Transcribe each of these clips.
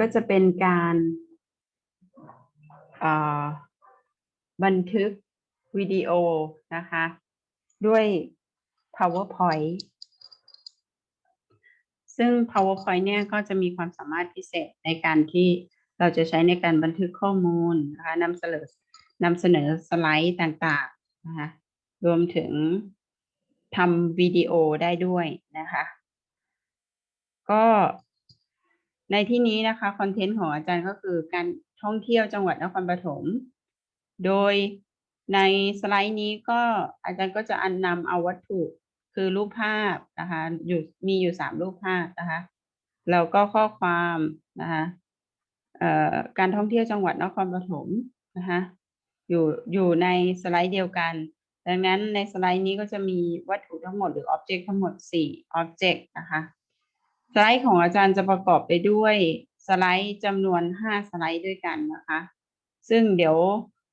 ก็จะเป็นการบันทึกวิดีโอนะคะ ด้วย PowerPoint ซึ่ง PowerPoint เนี่ยก็จะมีความสามารถพิเศษในการที่เราจะใช้ในการบันทึกข้อมูลนะคะนำเสนอนำเสนอสไลด์ต่างๆนะคะรวมถึงทำวิดีโอได้ด้วยนะคะ ก็ ในที่นี้นะคะคอนเทนต์ของอาจารย์ก็คือการท่องเที่ยวจังหวัดนครปฐม โดยในสไลด์นี้ก็อาจารย์ก็จะอันนำเอาวัตถุคือรูปภาพนะคะอยู่มีอยู่สามรูปภาพนะคะแล้วก็ข้อความนะคะการท่องเที่ยวจังหวัดนครปฐมนะคะอยู่อยู่ในสไลด์เดียวกัน ดังนั้นในสไลด์นี้ก็จะมีวัตถุทั้งหมดหรืออ็อบเจกต์ทั้งหมดสี่อ็อบเจกต์นะคะ สไลด์ของอาจารย์จะประกอบไปด้วยสไลด์จำนวนห้าสไลด์ด้วยกันนะคะ ซึ่งเดี๋ยว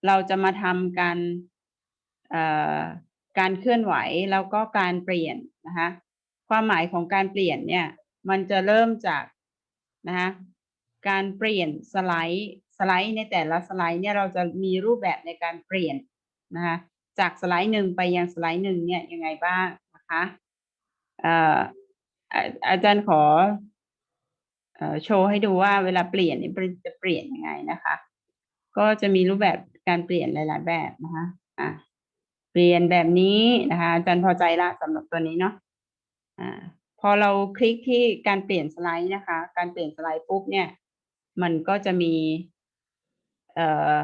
เราจะมาทำการเอ่อการเคลื่อนไหวแล้วก็การเปลี่ยนนะคะความหมายของการเปลี่ยนเนี่ยมันจะเริ่มจากนะคะการเปลี่ยนสไลด์สไลด์ในแต่ละสไลด์เนี่ยเราจะมีรูปแบบในการเปลี่ยนนะคะจากสไลด์หนึ่งไปยังสไลด์หนึ่งเนี่ยยังไงบ้างนะคะเอาจารย์ขอโชว์ให้ดูว่าเวลาเปลี่ยนนี่จะเปลี่ยนยังไงนะคะ ก็จะมีรูปแบบการเปลี่ยนหลาย ๆ แบบนะคะอะเปลี่ยนแบบนี้นะคะอาจารย์พอใจละสำหรับตัวนี้เนาะอ่าพอเราคลิกที่การเปลี่ยนสไลด์นะคะ การเปลี่ยนสไลด์ปุ๊บเนี่ย มันก็จะมีเอ่อ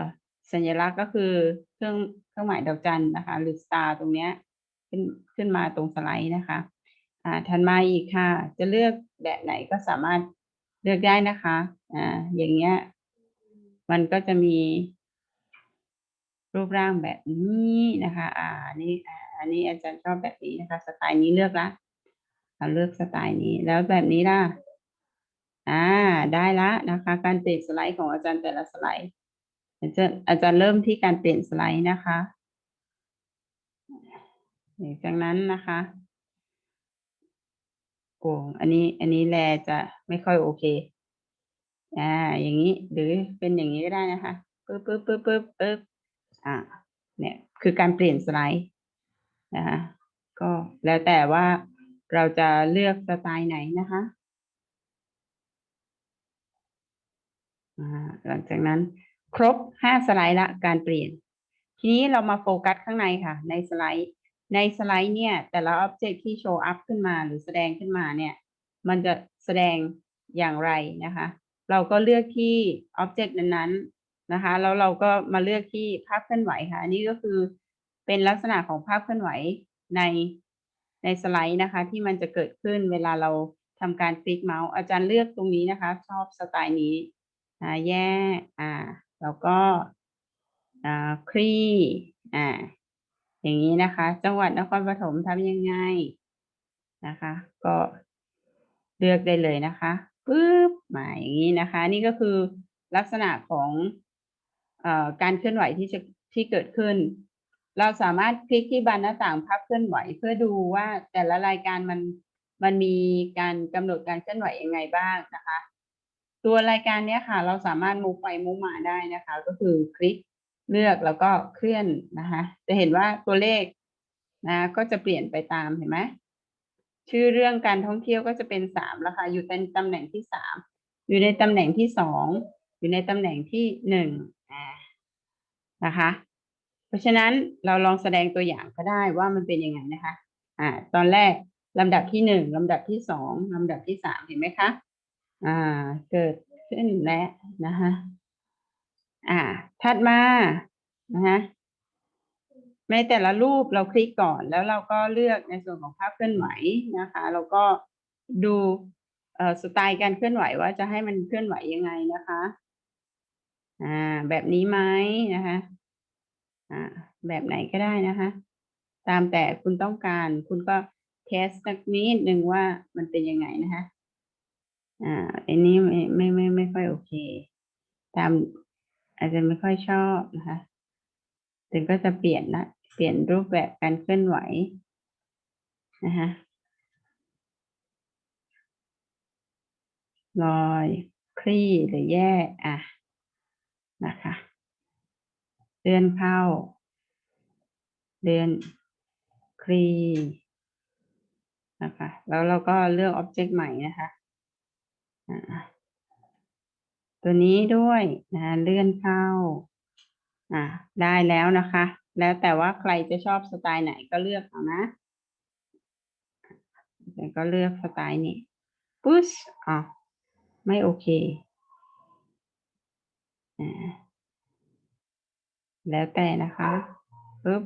สัญลักษณ์ก็คือเครื่องเครื่องหมายดอกจันนะคะ หรือ star ตรงเนี้ยขึ้นขึ้นมาตรงสไลด์นะคะ อ่าถัดมาอีกค่ะ จะเลือกแบบไหนก็สามารถเลือกได้นะคะอ่าอย่างเงี้ย มันก็จะมี รูปร่างแบบนี้นะคะ อ่าอันนี้อ่าอันนี้อาจารย์ชอบแบบนี้นะคะ สไตล์นี้เลือกละเราเลือกสไตล์นี้แล้วแบบนี้ล่ะอ่าได้ละนะคะ การเปลี่ยนสไลด์ของอาจารย์แต่ละสไลด์อาจารย์อาจารย์เริ่มที่การเปลี่ยนสไลด์นะคะดังจากนั้นนะคะ โอ้อันนี้ อันนี้แลจะไม่ค่อยโอเค อ่า อย่างนี้ หรือเป็นอย่างนี้ก็ได้นะคะปึ๊บปึ๊บปึ๊บปึ๊บปึ๊บอ่า เนี่ย คือการเปลี่ยนสไลด์นะคะ ก็แล้วแต่ว่าเราจะเลือกสไตล์ไหนนะคะอ่าหลังจากนั้นครบห้าสไลด์ละการเปลี่ยน ทีนี้เรามาโฟกัสข้างในค่ะ ในสไลด์ ในสไลด์เนี่ย แต่ละอ็อบเจกต์ที่โชว์อัพขึ้นมาหรือแสดงขึ้นมาเนี่ย มันจะแสดงอย่างไรนะคะ เราก็เลือกที่อ็อบเจกต์นั้นๆนะคะ แล้วเราก็มาเลือกที่ภาพเคลื่อนไหวค่ะ อันนี้ก็คือเป็นลักษณะของภาพเคลื่อนไหวในในสไลด์นะคะ ที่มันจะเกิดขึ้นเวลาเราทำการคลิกเมาส์อาจารย์เลือกตรงนี้นะคะ ชอบสไตล์นี้อ่าแยกอ่า แล้วก็อ่าคลี่อ่า อย่างนี้นะคะ จังหวัดนครปฐมทำยังไงนะคะ ก็เลือกได้เลยนะคะปึ๊บมาอย่างนี้นะคะ นี่ก็คือลักษณะของอการเคลื่อนไหวที่จะที่เกิดขึ้น เราสามารถคลิกที่บานหน้าต่างภาพเคลื่อนไหว เพื่อดูว่าแต่ละรายการมันมันมีการกำหนดการเคลื่อนไหวยังไงบ้างนะคะ ตัวรายการเนี้ยค่ะ เราสามารถมุกไปมุกมาได้นะคะ ก็คือคลิก เลือกแล้วก็เคลื่อนนะคะจะเห็นว่าตัวเลขนะก็จะเปลี่ยนไปตามเห็นไหมชื่อเรื่องการท่องเที่ยวก็จะเป็นสามแล้วค่ะอยู่ในตำแหน่งที่สามอยู่ในตำแหน่งที่สองอยู่ในตำแหน่งที่หนึ่งนะคะ เพราะฉะนั้นเราลองแสดงตัวอย่างก็ได้ว่ามันเป็นยังไงนะคะอ่าตอนแรกลำดับที่หนึ่งลำดับที่สองลำดับที่สามเห็นไหมคะอ่าเกิดขึ้นแล้วนะคะ อ่า ถัดมานะคะในแต่ละรูปเราคลิกก่อนแล้วเราก็เลือกในส่วนของภาพเคลื่อนไหวนะคะแล้วก็ดูเอ่อสไตล์การเคลื่อนไหวว่าจะให้มันเคลื่อนไหวยังไงนะคะอ่าแบบนี้ไหมนะคะอ่าแบบไหนก็ได้นะคะ ตามแต่คุณต้องการคุณก็เทสสักนิดหนึ่งว่ามันเป็นยังไงนะคะอ่าอันนี้ไม่ไม่ไม่ไม่ค่อยโอเค ตาม อาจจะไม่ค่อยชอบนะคะถึงก็จะเปลี่ยนละเปลี่ยนรูปแบบการเคลื่อนไหวนะคะลอยคลี่หรือแยกอะนะคะเลื่อนเข้า เลื่อนคลี่นะคะแล้วเราก็เลือกอ็อบเจกต์ใหม่นะคะอ่า ตัวนี้ด้วยนะเลื่อนเข้าอ่าได้แล้วนะคะ แล้วแต่ว่าใครจะชอบสไตล์ไหนก็เลือกเอานะแต่ก็เลือกสไตล์นี้ปุ๊ชอ๋อไม่โอเคอ่าแล้วแต่นะคะปุ๊บ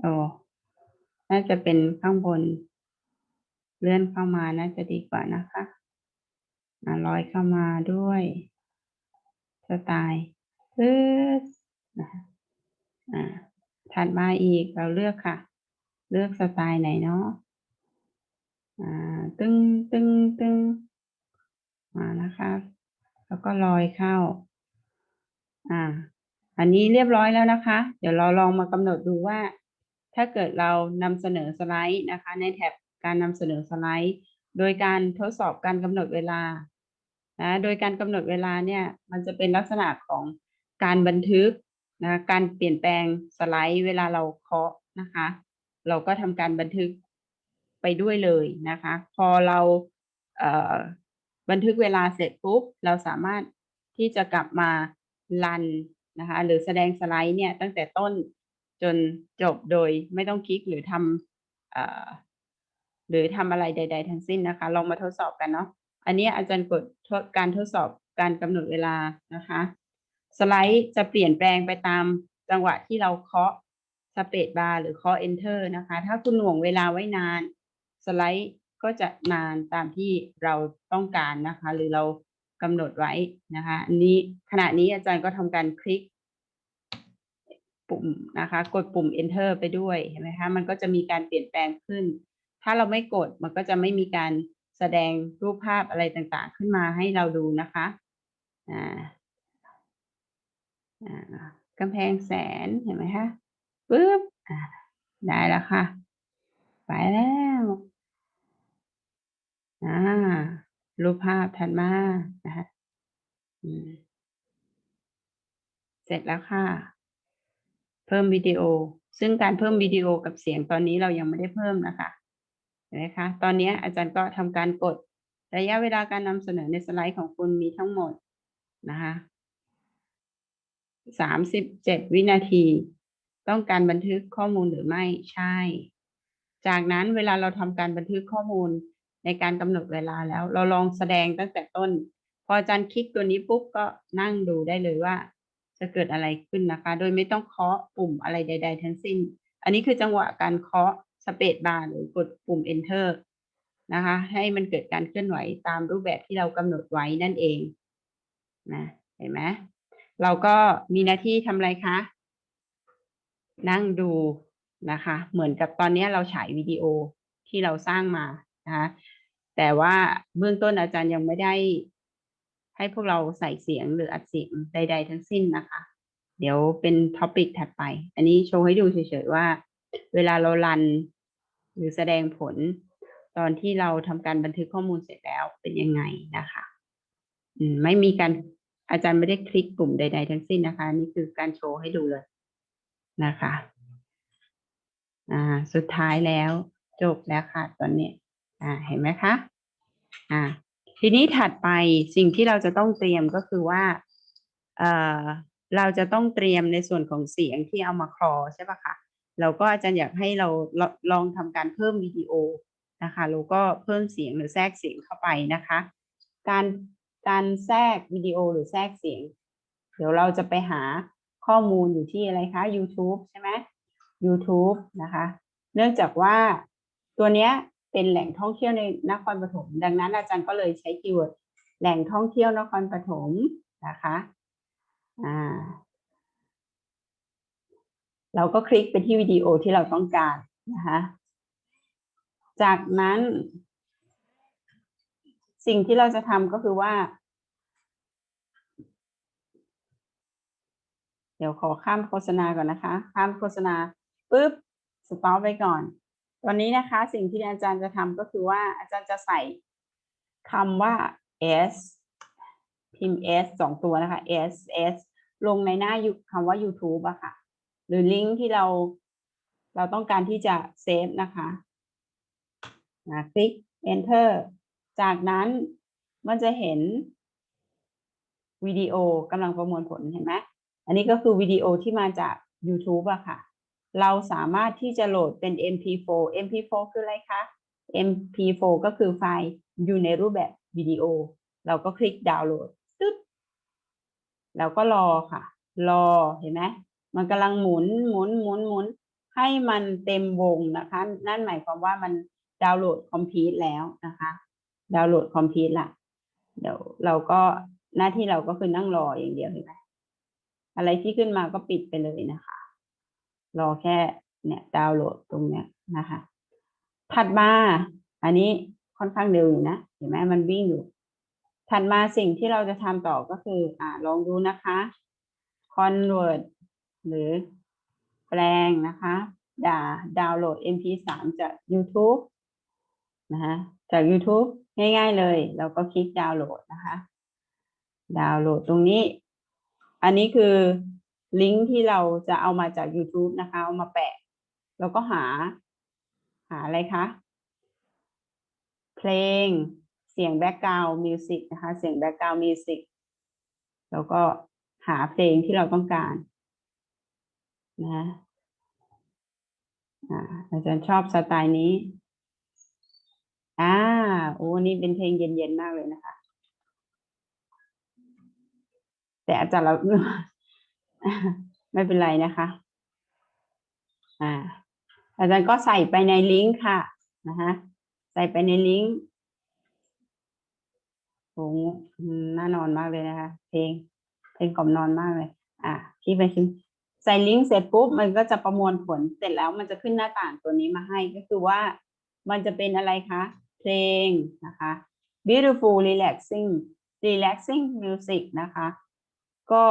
โอ้น่าจะเป็นข้างบน เลื่อนเข้ามาน่าจะดีกว่านะคะลอยเข้ามาด้วยสไตล์ปึ๊บนะคะอ่าถัดมาอีกเราเลือกค่ะ เลือกสไตล์ไหนเนาะอ่าตึงตึงตึงมานะคะ แล้วก็ลอยเข้า อ่า อันนี้เรียบร้อยแล้วนะคะ เดี๋ยวเราลองมากำหนดดูว่า ถ้าเกิดเรานำเสนอสไลด์นะคะ ในแท็บ การนำเสนอสไลด์ โดยการทดสอบการกำหนดเวลานะโดยการกำหนดเวลาเนี่ยมันจะเป็นลักษณะของการบันทึกนะการเปลี่ยนแปลงสไลด์ เวลาเราเคาะนะคะ เราก็ทำการบันทึกไปด้วยเลยนะคะ พอเราเบันทึกเวลาเสร็จปุ๊บเราสามารถที่จะกลับมารันนะคะหรือแสดงสไลด์เนี่ยตั้งแต่ต้นจนจบโดยไม่ต้องคลิกหรือทำ หรือทำอะไรใด ๆ ทั้งสิ้นนะคะ ลองมาทดสอบกันเนาะอันนี้อาจารย์กดการทดสอบการกำหนดเวลานะคะ สไลด์จะเปลี่ยนแปลงไปตามจังหวะที่เราเคาะสเปซบาร์หรือเคาะ enter นะคะ ถ้าคุณหน่วงเวลาไว้นาน สไลด์ก็จะนานตามที่เราต้องการนะคะ หรือเรากำหนดไว้นะคะอันนี้ขณะนี้อาจารย์ก็ทำการคลิกปุ่มนะคะ กดปุ่ม enter ไปด้วยเห็นไหมคะมันก็จะมีการเปลี่ยนแปลงขึ้น ถ้าเราไม่กดมันก็จะไม่มีการแสดงรูปภาพอะไรต่างๆ ขึ้นมาให้เราดูนะคะอ่าอ่ากำแพงแสนเห็นไหมคะปึ๊บอ่าได้แล้วค่ะ ไปแล้วอ่ารูปภาพถัดมานะคะเสร็จแล้วค่ะ เพิ่มวิดีโอ ซึ่งการเพิ่มวิดีโอกับเสียงตอนนี้เรายังไม่ได้เพิ่มนะคะ นไหมคะ ตอนนี้อาจารย์ก็ทำการกดระยะเวลาการนำเสนอในสไลด์ของคุณมีทั้งหมดนะคะสามสิบเจ็ดวินาที ต้องการบันทึกข้อมูลหรือไม่ใช่ จากนั้นเวลาเราทำการบันทึกข้อมูลในการกำหนดเวลาแล้ว เราลองแสดงตั้งแต่ต้น พออาจารย์คลิกตัวนี้ปุ๊บก็นั่งดูได้เลยว่า จะเกิดอะไรขึ้นนะคะ โดยไม่ต้องเคาะปุ่มอะไรใด ๆ ทั้งสิ้น อันนี้คือจังหวะการเคาะ สเปซบาร์หรือกดปุ่ม enter นะคะ ให้มันเกิดการเคลื่อนไหวตามรูปแบบที่เรากำหนดไว้นั่นเองนะเห็นไหมเราก็มีหน้าที่ทำอะไรคะ นั่งดูนะคะ เหมือนกับตอนนี้เราฉายวิดีโอที่เราสร้างมานะคะแต่ว่าเบื้องต้นอาจารย์ยังไม่ได้ ให้พวกเราใส่เสียงหรืออัดเสียงใด ๆ ทั้งสิ้นนะคะ เดี๋ยวเป็นท็อปิกถัดไป อันนี้โชว์ให้ดูเฉยๆว่า เวลาเรารัน หรือแสดงผลตอนที่เราทำการบันทึกข้อมูลเสร็จแล้วเป็นยังไงนะคะไม่มีการอาจารย์ไม่ได้คลิกปุ่มใด ๆ ทั้งสิ้นนะคะ นี่คือการโชว์ให้ดูเลยนะคะอ่าสุดท้ายแล้วจบแล้วค่ะตอนนี้อ่าเห็นไหมคะอ่าทีนี้ถัดไปสิ่งที่เราจะต้องเตรียมก็คือว่าเอ่อเราจะต้องเตรียมในส่วนของเสียงที่เอามาคลอใช่ปะคะ เราก็อาจารย์อยากให้เราลลองทำการเพิ่มวิดีโอนะคะแล้วก็เพิ่มเสียงหรือแทรกเสียงเข้าไปนะคะ การการแทรกวิดีโอหรือแทรกเสียง เดี๋ยวเราจะไปหาข้อมูลอยู่ที่อะไรคะ YouTube ใช่ไหม YouTube นะคะ เนื่องจากว่าตัวเนี้ยเป็นแหล่งท่องเที่ยวในนครปฐม ดังนั้นอาจารย์ก็เลยใช้คีย์เวิร์ดแหล่งท่องเที่ยวนครปฐมนะคะ อ่า เราก็คลิกไปที่วิดีโอที่เราต้องการนะคะจากนั้น สิ่งที่เราจะทำก็คือว่า เดี๋ยวขอข้ามโฆษณาก่อนนะคะ ข้ามโฆษณาปุ๊บสต็อปไว้ก่อน ตอนนี้นะคะ สิ่งที่อาจารย์จะทำก็คือว่าอาจารย์จะใส่คำว่า s พิมพ์ s สองตัวนะคะ s s ลงในหน้าคำว่า YouTube อะค่ะ หรือลิงก์ที่เราเราต้องการที่จะเซฟนะคะนะคลิก enter จากนั้นมันจะเห็นวิดีโอกำลังประมวลผลเห็นไหมอันนี้ก็คือวิดีโอที่มาจาก YouTube อะค่ะ เราสามารถที่จะโหลดเป็น MP4 MP4 คืออะไรคะ MP4 ก็คือไฟล์อยู่ในรูปแบบวิดีโอ เราก็คลิกดาวน์โหลดตึ๊ดแล้วก็รอค่ะ รอเห็นไหม มันกำลังหมุนหมุนหมุนหมุนให้มันเต็มวงนะคะ นั่นหมายความว่ามันดาวน์โหลดคอมพิวต์แล้วนะคะ ดาวน์โหลดคอมพิวต์ละเดี๋ยวเราก็หน้าที่เราก็คือนั่งรออย่างเดียวเห็นไหมอะไรที่ขึ้นมาก็ปิดไปเลยนะคะ รอแค่เนี่ยดาวน์โหลดตรงเนี้ยนะคะ ถัดมาอันนี้ค่อนข้างเร็วอยู่นะเห็นไหมมันวิ่งอยู่ ถัดมาสิ่งที่เราจะทำต่อก็คือ อ่าลองดูนะคะ convert หรือแปลงนะคะดาดาวน์โหลด mp3 จาก YouTube นะคะจาก YouTube ง่าย ๆเลย เราก็คลิกดาวน์โหลดนะคะ ดาวน์โหลดตรงนี้ อันนี้คือลิงก์ที่เราจะเอามาจาก YouTube นะคะ เอามาแปะ แล้วก็หา หาอะไรคะ เพลง เสียงแบ็กกราวด์มิวสิกนะคะ เสียงแบ็กกราวด์มิวสิกแล้วก็หาเพลงที่เราต้องการ นะอาจารย์ชอบสไตล์นี้ อ่า โอ้ นี่เป็นเพลงเย็นๆ มากเลยนะคะ แต่อาจารย์เราไม่เป็นไรนะคะ อ่า อาจารย์ก็ใส่ไปในลิงก์ค่ะ นะคะใส่ไปในลิงก์โอ้น่านอนมากเลยนะคะ เพลง เพลงกล่อมนอนมากเลย อ่าที่ไปชิม ใส่ลิงก์เสร็จปุ๊บมันก็จะประมวลผลเสร็จแล้วมันจะขึ้นหน้าต่างตัวนี้มาให้ก็คือว่ามันจะเป็นอะไรคะ เพลงนะคะ beautiful relaxing relaxing music นะคะ ก็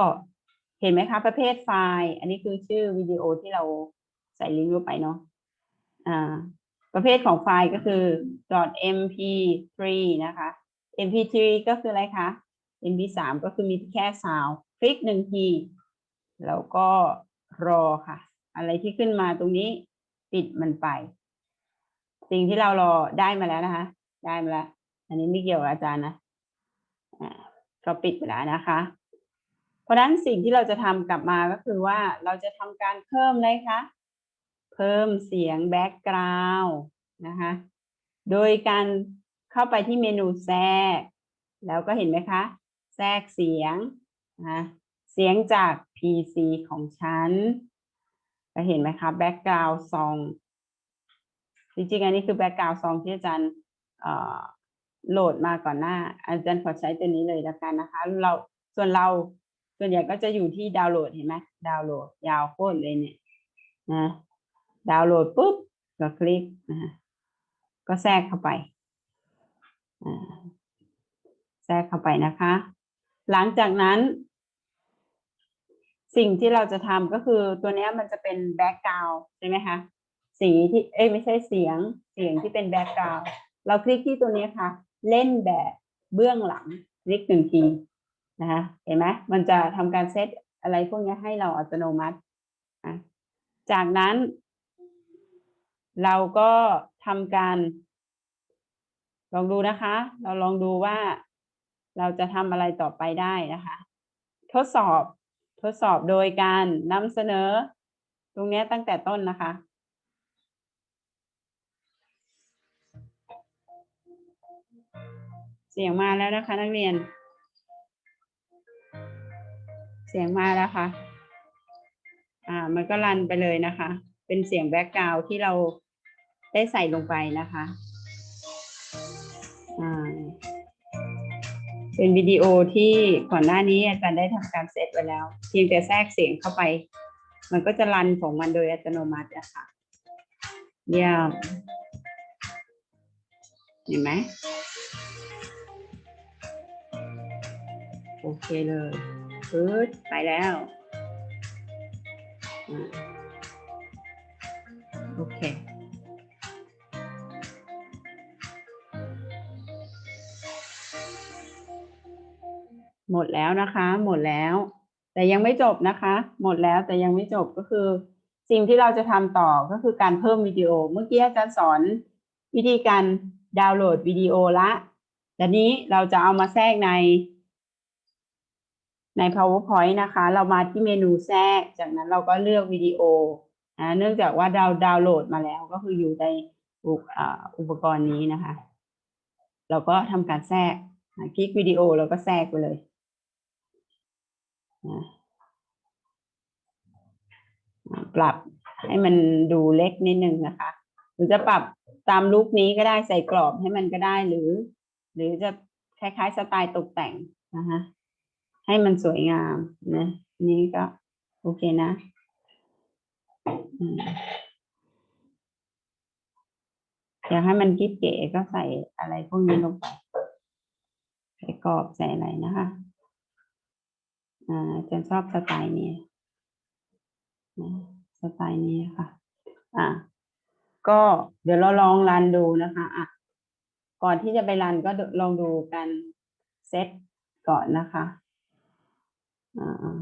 เห็นไหมคะ ประเภทไฟล์ อันนี้คือชื่อวิดีโอที่เราใส่ลิงก์ลงไปเนาะอ่าประเภทของไฟล์ก็คือ .mp3 นะคะ mp3 ก็คืออะไรคะ mp3 ก็คือมีแค่ซาวคลิกหนึ่งที แล้วก็รอค่ะ อะไรที่ขึ้นมาตรงนี้ปิดมันไป สิ่งที่เรารอได้มาแล้วนะคะ ได้มาแล้ว อันนี้ไม่เกี่ยวกับอาจารย์นะอ่าก็ปิดไปแล้วนะคะ เพราะฉะนั้นสิ่งที่เราจะทำกลับมาก็คือว่าเราจะทำการเพิ่มอะไรคะเพิ่มเสียงแบ็กกราวน์นะคะ โดยการเข้าไปที่เมนูแทรก แล้วก็เห็นไหมคะ แทรกเสียงนะ เสียงจาก PC ของฉันก็เห็นไหมคะแบ็กกราวด์ซองจริงๆ อันนี้คือแบ็กกราวด์ซองที่อาจารย์โหลดมาก่อนหน้า อาจารย์ขอใช้ตัวนี้เลยแล้วกันนะคะ เราส่วนเราส่วนใหญ่ก็จะอยู่ที่ดาวน์โหลดเห็นไหมดาวน์โหลด ยาวโคตรเลยเนี่ยนะดาวน์โหลดปุ๊บก็คลิกนะก็แทรกเข้าไปแทรกเข้าไปนะคะ หลังจากนั้น สิ่งที่เราจะทำก็คือตัวนี้มันจะเป็นแบ็กกราวด์ใช่ไหมคะสีที่เอ้ยไม่ใช่เสียงเสียงที่เป็นแบ็กกราวด์เราคลิกที่ตัวนี้ค่ะ เล่นแบบเบื้องหลังคลิกหนึ่งทีนะคะเห็นไหมมันจะทำการเซตอะไรพวกนี้ให้เราอัตโนมัติจากนั้น เราก็ทำการ ลองดูนะคะ เราลองดูว่าเราจะทำอะไรต่อไปได้นะคะ ทดสอบ ทดสอบโดยการนำเสนอ ตรงนี้ตั้งแต่ต้นนะคะ เสียงมาแล้วนะคะ นักเรียน เสียงมาแล้วค่ะ อ่า มันก็รันไปเลยนะคะ เป็นเสียงแบ็กกราวที่เราได้ใส่ลงไปนะคะ เป็นวิดีโอที่ก่อนหน้านี้อาจารย์ได้ทำการเซตไว้แล้ว เพียงแต่แทรกเสียงเข้าไป มันก็จะรันของมันโดยอัตโนมัติอะค่ะเยี่ยมเห็นไหมโอเคเลยปึ๊ดไปแล้วโอเค หมดแล้วนะคะ หมดแล้ว แต่ยังไม่จบนะคะ หมดแล้วแต่ยังไม่จบก็คือ สิ่งที่เราจะทำต่อก็คือการเพิ่มวิดีโอ เมื่อกี้อาจารย์สอนวิธีการดาวน์โหลดวิดีโอละแต่นี้เราจะเอามาแทรกใน ใน powerpoint นะคะ เรามาที่เมนูแทรก จากนั้นเราก็เลือกวิดีโอนะเนื่องจากว่าเราดาวน์โหลดมาแล้วก็คืออยู่ในอุปอ่าอุปกรณ์นี้นะคะ เราก็ทำการแทรกคลิกวิดีโอแล้วก็แทรกไปเลย ปรับให้มันดูเล็กนิดนึงนะคะ หรือจะปรับตามลุคนี้ก็ได้ใส่กรอบให้มันก็ได้หรือ หรือจะคล้ายๆสไตล์ตกแต่งนะคะให้มันสวยงามนะนี่ก็โอเคนะอยากให้มันกิ๊บเก๋ก็ใส่อะไรพวกนี้ลงไปใส่กรอบใส่อะไรนะคะ อ่าอาจะชอบสไตล์นี้นะสไตล์นี้ค่ะ อะ ก็เดี๋ยวเราลองรันดูนะคะอะก่อนที่จะไปรันก็ลองดูกันเซตก่อนนะคะอ่า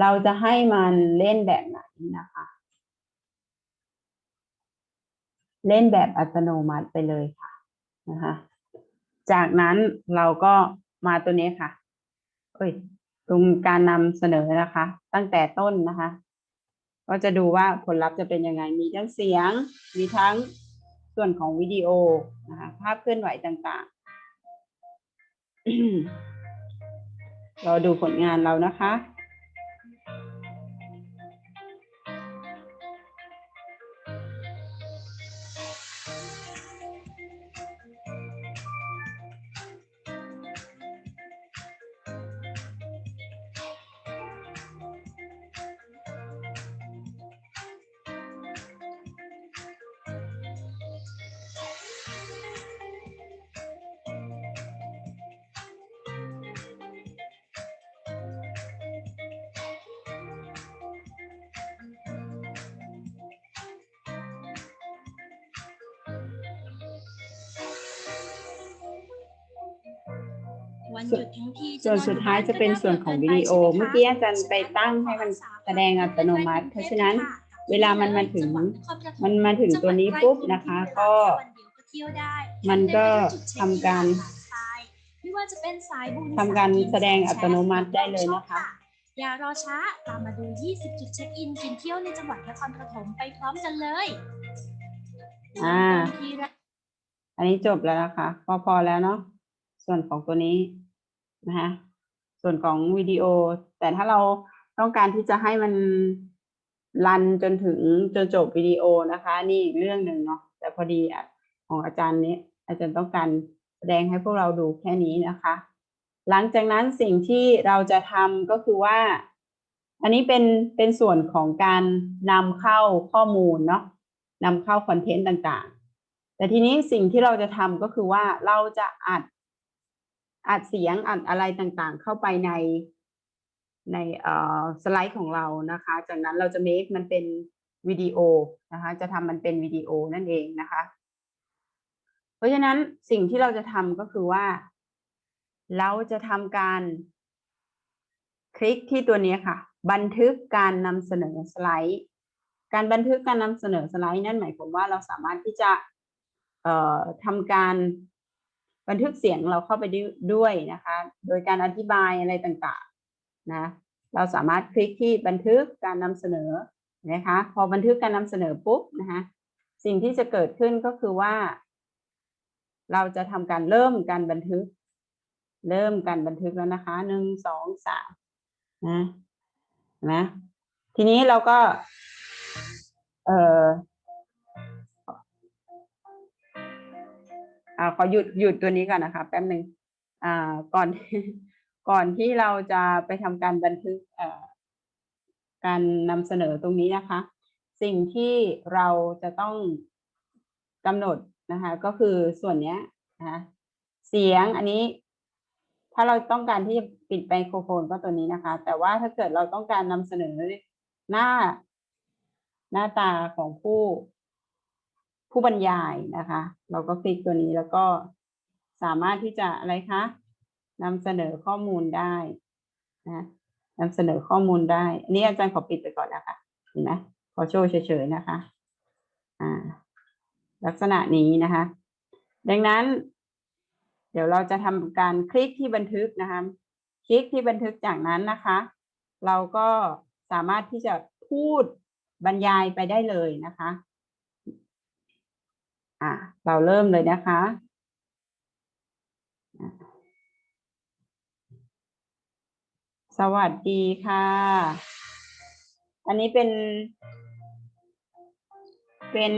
เราจะให้มันเล่นแบบไหนนะคะ เล่นแบบอัตโนมัติไปเลยค่ะนะคะ จากนั้นเราก็มาตัวนี้ค่ะ เอ้ย ตรงการนำเสนอนะคะ ตั้งแต่ต้นนะคะ ก็จะดูว่าผลลัพธ์จะเป็นยังไง มีทั้งเสียง มีทั้งส่วนของวิดีโอนะคะภาพเคลื่อนไหวต่างๆ เราดูผลงานเรานะคะ วันหยุดทั้งทีส่วนสุดท้ายจะเป็นส่วนของวิดีโอ เมื่อกี้อาจารย์ไปตั้งให้มันแสดงอัตโนมัติ เพราะฉะนั้นเวลามันมาถึงมันมาถึงตัวนี้ปุ๊บนะคะ ก็มันก็ทำการไม่ว่าจะเป็นสายบุญทำการแสดงอัตโนมัติได้เลยนะคะอย่ารอช้า ตามมาดู 20 จุดเช็คอิน กินเที่ยวในจังหวัดนครปฐมไปพร้อมกันเลย อ่าเริ่มต้นที่แรกอันนี้จบแล้วนะคะ พอพอแล้วเนาะ ส่วนของตัวนี้ นะคะส่วนของวิดีโอ แต่ถ้าเราต้องการที่จะให้มันรันจนถึงจนจบวิดีโอนะคะ นี่อีกเรื่องหนึ่งเนาะแต่พอดีอะของอาจารย์นี้อาจารย์ต้องการแสดงให้พวกเราดูแค่นี้นะคะ หลังจากนั้นสิ่งที่เราจะทำก็คือว่า อันนี้เป็นเป็นส่วนของการนำเข้าข้อมูลเนาะนำเข้าคอนเทนต์ต่างๆ แต่ทีนี้สิ่งที่เราจะทำก็คือว่าเราจะอัด อัดเสียงอัดอะไรต่างๆ เข้าไปในในเอ่อสไลด์ของเรานะคะ จากนั้นเราจะ make มันเป็นวิดีโอนะคะ จะทำมันเป็นวิดีโอนั่นเองนะคะ เพราะฉะนั้นสิ่งที่เราจะทำก็คือว่า เราจะทำการ คลิกที่ตัวนี้ค่ะ บันทึกการนำเสนอสไลด์ การบันทึกการนำเสนอสไลด์นั่นหมายความว่าเราสามารถที่จะเอ่อทำการ บันทึกเสียงเราเข้าไปด้วยนะคะ โดยการอธิบายอะไรต่างๆนะเราสามารถคลิกที่บันทึกการนำเสนอนะคะพอบันทึกการนำเสนอปุ๊บนะคะสิ่งที่จะเกิดขึ้นก็คือว่า เราจะทำการเริ่มการบันทึก เริ่มการบันทึกแล้วนะคะหนึ่งสองสามนะนไหมทีนี้เราก็เอ่อ อ่าขอหยุดหยุดตัวนี้ก่อนนะคะแป๊บหนึ่งอ่าก่อนก่อนที่เราจะไปทำการบันทึกเอ่อการนำเสนอตรงนี้นะคะ สิ่งที่เราจะต้องกำหนดนะคะ ก็คือส่วนเนี้ยนะคะเสียงอันนี้ ถ้าเราต้องการที่จะปิดไมโครโฟนก็ตัวนี้นะคะ แต่ว่าถ้าเกิดเราต้องการนำเสนอหน้าหน้าตาของผู้ ผู้บรรยายนะคะ เราก็คลิกตัวนี้แล้วก็สามารถที่จะอะไรคะนำเสนอข้อมูลได้นะนำเสนอข้อมูลได้ อันนี้อาจารย์ขอปิดไปก่อนนะคะเห็นไหมขอโชว์เฉยๆนะคะอ่าลักษณะนี้นะคะ ดังนั้น เดี๋ยวเราจะทำการคลิกที่บันทึกนะคะ คลิกที่บันทึกจากนั้นนะคะ เราก็สามารถที่จะพูดบรรยายไปได้เลยนะคะ อ่าเราเริ่มเลยนะคะ สวัสดีค่ะ อันนี้เป็น เป็น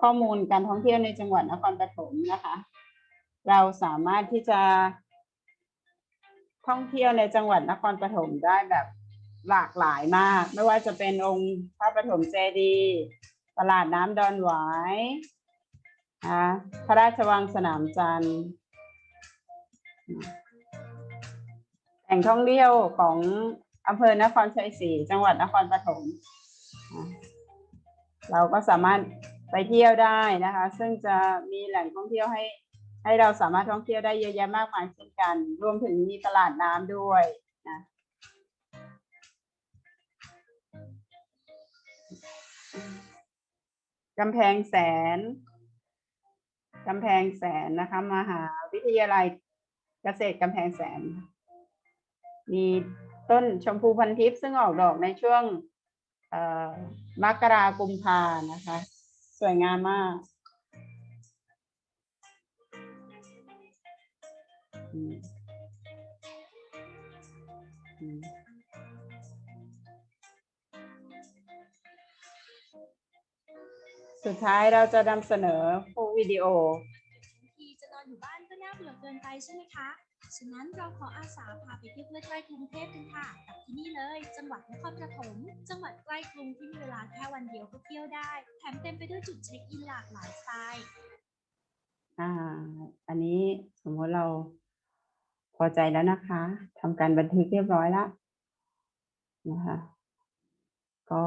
ข้อมูลการท่องเที่ยวในจังหวัดนครปฐมนะคะ เราสามารถที่จะท่องเที่ยวในจังหวัดนครปฐมได้แบบหลากหลายมาก ไม่ว่าจะเป็นองค์พระปฐมเจดีย์ตลาดน้ำดอนหวาย นะพระราชวังสนามจันทร์แหล่งท่องเที่ยวของอำเภอนครชัยศรีจังหวัดนครปฐมเราก็สามารถไปเที่ยวได้นะคะ ซึ่งจะมีแหล่งท่องเที่ยวให้ ให้เราสามารถท่องเที่ยวได้เยอะแยะมากมายเช่นกัน รวมถึงมีตลาดน้ำด้วยนะกำแพงแสน กำแพงแสนนะคะมหาวิทยาลัยเกษตรกำแพงแสน มีต้นชมพูพันทิพย์ซึ่งออกดอกในช่วงมกรากุมภานะคะ สวยงามมากอืมอืม สุดท้ายเราจะนำเสนอผู้วิดีโอบางทีจะนอนอยู่บ้านก็น่าเบื่อเกินไปใช่ไหมคะ ฉะนั้นเราขออาสาพาไปเที่ยวใกล้ๆกรุงเทพกันค่ะกับที่นี่เลย จังหวัดนครปฐม จังหวัดใกล้กรุงที่มีเวลาแค่วันเดียวก็เที่ยวได้ แถมเต็มไปด้วยจุดเช็คอินหลากหลายสไตล์ อ่า อันนี้สมมติเราพอใจแล้วนะคะทำการบันทึกเรียบร้อยแล้วนะคะ ก็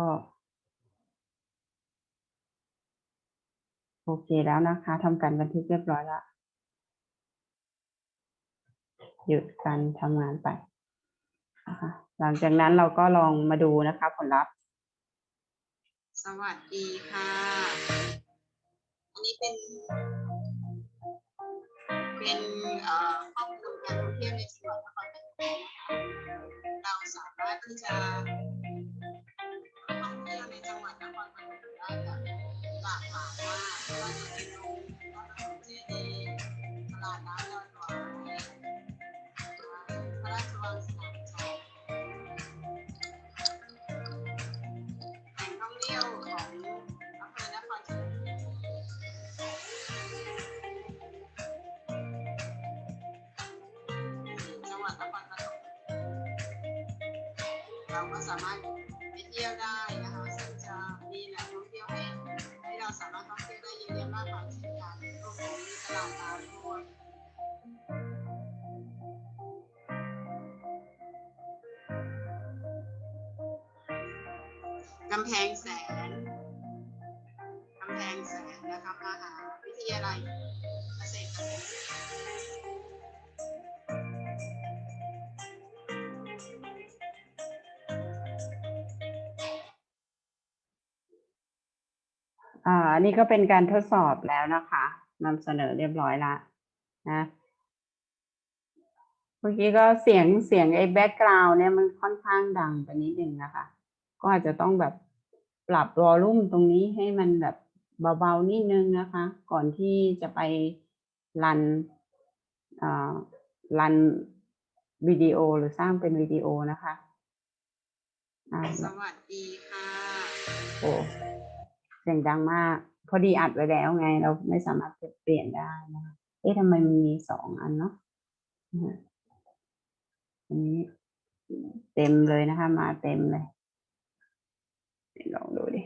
โอเคแล้วนะคะทำการบันทึกเรียบร้อยแล้วหยุดการทำงานไปนะคะหลังจากนั้นเราก็ลองมาดูนะคะ ผลลัพธ์ สวัสดีค่ะ อันนี้เป็น เป็นข้อมูลการท่องเที่ยวในจังหวัดนครปฐมเราสามารถที่จะท่องเที่ยวในจังหวัดนครปฐมได้แบบ เป็นโรงพระปฐมเจดีย์ตลาดน้ำดอนหวายพระราชวังสนามชัยแหล่งท่องเที่ยวของนครชัยศรีจังหวัดนครปฐมเราก็สามารถไปเที่ยวได้นะ นนี้ก็เป็นการทดสอบแล้วนะคะนำเสนอเรียบร้อยละนะเมื่อกี้ก็เสียงเสียงไอ้แบ็กกราวน์เนี่ยมันค่อนข้างดังไปนิดนึงนะคะ ก็อาจจะต้องแบบปรับวอลลุ่มตรงนี้ให้มันแบบเบาๆนิดนึงนะคะ ก่อนที่จะไปรันอ่ารันวิดีโอหรือสร้างเป็นวิดีโอนะคะอ่าสวัสดีค่ะ โอ้ เสียงดังมาก พอดีอัดไว้แล้วไง เราไม่สามารถเปลี่ยนได้นะคะเอ๊ะทำไมมันมีสองอันเนาะนะฮะอันนี้เต็มเลยนะคะ มาเต็มเลยเดี๋ยวลองดูดิ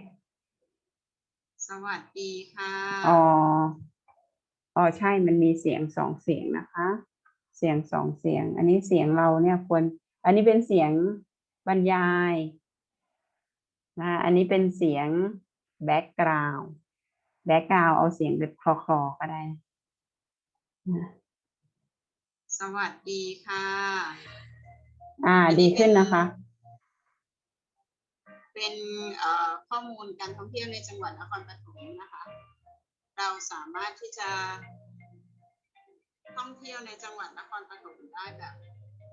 สวัสดีค่ะ อ๋อ อ๋อใช่มันมีเสียงสองเสียงนะคะ เสียงสองเสียง อันนี้เสียงเราเนี่ยควร อันนี้เป็นเสียงบรรยายนะอันนี้เป็นเสียง แบ็กกราวด์แบ็กกราวด์เอาเสียงแบบคลอๆก็ได้นะสวัสดีค่ะ อ่า ดีขึ้นนะคะ เป็นเอ่อข้อมูลการท่องเที่ยวในจังหวัดนครปฐมนะคะ เราสามารถที่จะท่องเที่ยวในจังหวัดนครปฐมได้แบบ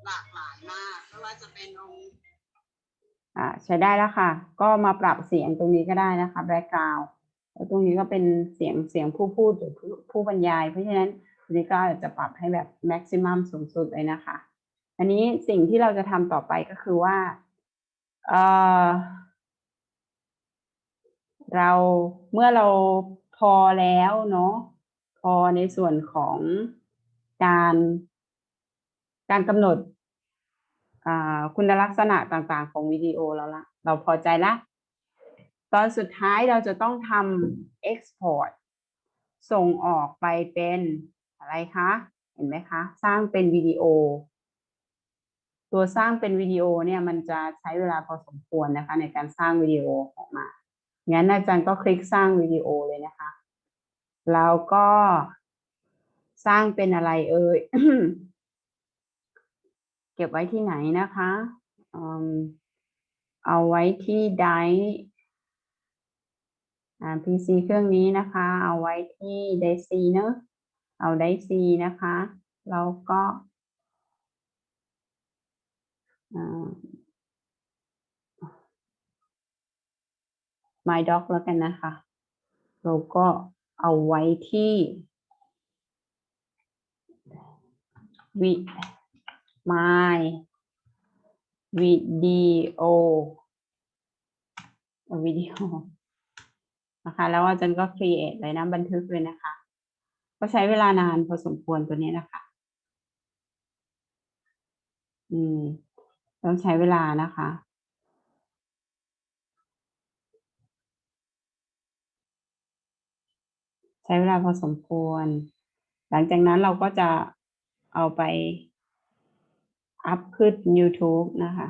หลากหลายมากไม่ว่าจะเป็นองค์ อ่าใช้ได้แล้วค่ะ ก็มาปรับเสียงตรงนี้ก็ได้นะคะแบ็กกราวด์แล้วตรงนี้ก็เป็นเสียงเสียงผู้พูดหรือผู้ผู้บรรยาย เพราะฉะนั้นตรงนี้ก็จะปรับให้แบบแม็กซิมัมสูงสุดเลยนะคะ อันนี้สิ่งที่เราจะทำต่อไปก็คือว่าเอ่อเราเมื่อเราพอแล้วเนาะพอในส่วนของการ การกำหนด คุณลักษณะต่างๆ ของวิดีโอแล้วละ เราพอใจละ ตอนสุดท้ายเราจะต้องทำ export ส่งออกไปเป็นอะไรคะ เห็นไหมคะ สร้างเป็นวิดีโอ ตัวสร้างเป็นวิดีโอเนี่ยมันจะใช้เวลาพอสมควรนะคะ ในการสร้างวิดีโอออกมา งั้นอาจารย์ก็คลิกสร้างวิดีโอเลยนะคะ แล้วก็สร้างเป็นอะไรเอ่ย เก็บไว้ที่ไหนนะคะเอาไว้ที่ไดรฟ์อ่า PC เครื่องนี้นะคะ เอาไว้ที่ไดซีเนอะเอาไดซีนะคะ แล้วก็อ่า My Doc แล้วกันนะคะ เราก็เอาไว้ที่วิ my video วิดีโอนะคะ แล้วอาจารย์ก็ create เลยนะบันทึกเลยนะคะ ก็ใช้เวลานานพอสมควรตัวนี้นะคะ อืม ต้องใช้เวลานะคะใช้เวลาพอสมควร หลังจากนั้นเราก็จะเอาไป อัพขึ้น YouTube นะคะ